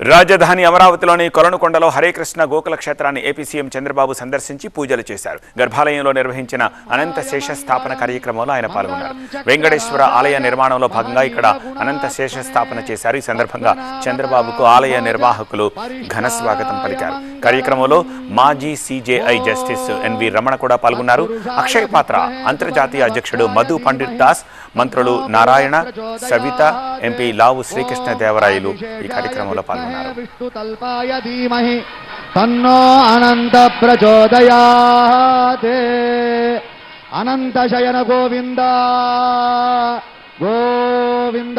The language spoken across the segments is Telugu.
రాజధాని అమరావతిలోని కొలనుకొండలో హరేకృష్ణ గోకుల క్షేత్రాన్ని ఏపీ సీఎం చంద్రబాబు సందర్శించి పూజలు చేశారు. గర్భాలయంలో నిర్వహించిన అనంత శేష స్థాపన కార్యక్రమంలో ఆయన పాల్గొన్నారు. వెంకటేశ్వర ఆలయ నిర్మాణంలో భాగంగా ఇక్కడ అనంత శేష స్థాపన చేశారు. ఈ సందర్భంగా చంద్రబాబుకు ఆలయ నిర్వాహకులు ఘన స్వాగతం పలికారు. కార్యక్రమంలో మాజీ సీజేఐ జస్టిస్ ఎన్వి రమణ కూడా పాల్గొన్నారు. అక్షయ్ పాత్ర అంతర్జాతీయ అధ్యక్షుడు మధు పండిట్ దాస్ మంత్రులు నారాయణ సవిత ఎంపీ లావు శ్రీకృష్ణ దేవరాయలు ఈ కార్యక్రమంలో పాల్గొన్నారు. విష్ణుతల్పాయ ధీమహి తన్నో అనంత ప్రచోదయాత్. అనంత శయన గోవింద. గోవింద.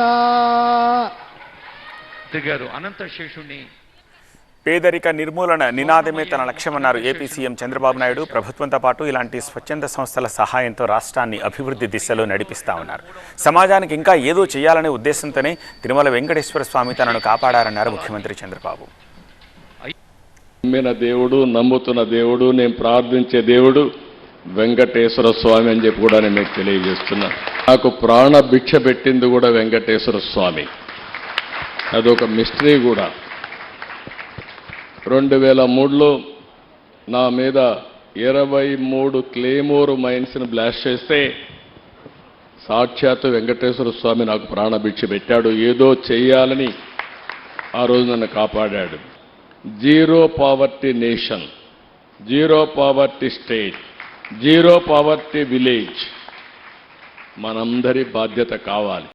దిగారు. అనంత శేషుణ్ణి పేదరిక నిర్మూలన నినాదమే తన లక్ష్యమన్నారు ఏపీ సీఎం చంద్రబాబు నాయుడు. ప్రభుత్వంతో పాటు ఇలాంటి స్వచ్ఛంద సంస్థల సహాయంతో రాష్ట్రాన్ని అభివృద్ధి దిశలో నడిపిస్తా ఉన్నారు. సమాజానికి ఇంకా ఏదో చేయాలనే ఉద్దేశంతోనే తిరుమల వెంకటేశ్వర స్వామి తనను కాపాడారన్నారు ముఖ్యమంత్రి చంద్రబాబు. నమ్మిన దేవుడు నమ్ముతున్న దేవుడు నేను ప్రార్థించే దేవుడు వెంకటేశ్వర స్వామి అని చెప్పి కూడా నేను మీకు తెలియజేస్తున్నా. నాకు ప్రాణ భిక్ష పెట్టింది కూడా వెంకటేశ్వర స్వామి. అదొక మిస్టరీ కూడా. రెండు వేల మూడులో నా మీద ఇరవై మూడు క్లేమోరు మైన్స్ని బ్లాస్ట్ చేస్తే సాక్షాత్తు వెంకటేశ్వర స్వామి నాకు ప్రాణభిక్ష పెట్టాడు. ఏదో చేయాలని ఆ రోజు నన్ను కాపాడాడు. Zero poverty nation zero poverty state zero poverty village. మనందరి బాధ్యత కావాలి.